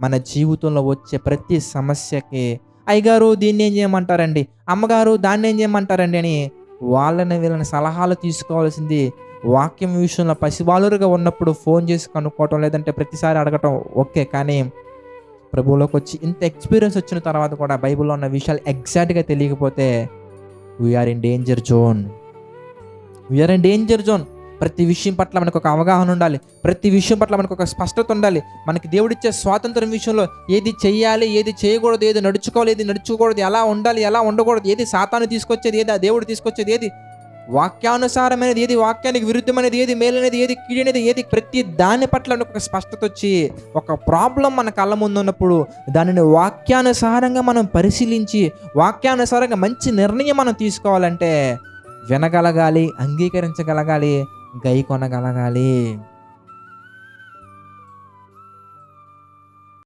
మన జీవితంలో వచ్చే ప్రతి సమస్యకి అయ్యగారు దీన్ని ఏం చేయమంటారండి? అమ్మగారు దాన్ని ఏం చేయమంటారండి? అని వాళ్ళని వీళ్ళని సలహాలు తీసుకోవాల్సింది వాక్యం విషయంలో పసివాలురుగా ఉన్నప్పుడు ఫోన్ చేసి కనుక్కోవటం లేదంటే ప్రతిసారి అడగటం ఓకే. కానీ ప్రభువులోకి వచ్చి ఇంత ఎక్స్పీరియన్స్ వచ్చిన తర్వాత కూడా బైబిల్లో ఉన్న విషయాలు ఎగ్జాక్ట్గా తెలియకపోతే we're in danger zone we're in danger zone ప్రతి విషయం పట్ల మనకు ఒక అవగాహన ఉండాలి. ప్రతి విషయం పట్ల మనకు ఒక స్పష్టత ఉండాలి. మనకి దేవుడిచ్చే స్వాతంత్రం విషయంలో ఏది చేయాలి ఏది చేయకూడదు ఏది నడుచుకోవాలి ఏది నడుచుకోకూడదు ఎలా ఉండాలి ఎలా ఉండకూడదు ఏది సాతాను తీసుకొచ్చేది ఏది ఆ దేవుడు తీసుకొచ్చేది ఏది వాక్యానుసారమైనది ఏది వాక్యానికి విరుద్ధమైనది ఏది మేలనేది ఏది కీడనేది ఏది ప్రతి దాని పట్ల ఒక స్పష్టత వచ్చి ఒక ప్రాబ్లం మన కళ్ళ ముందు ఉన్నప్పుడు దానిని వాక్యానుసారంగా మనం పరిశీలించి వాక్యానుసారంగా మంచి నిర్ణయం మనం తీసుకోవాలంటే వినగలగాలి అంగీకరించగలగాలి gayi kona kala kali.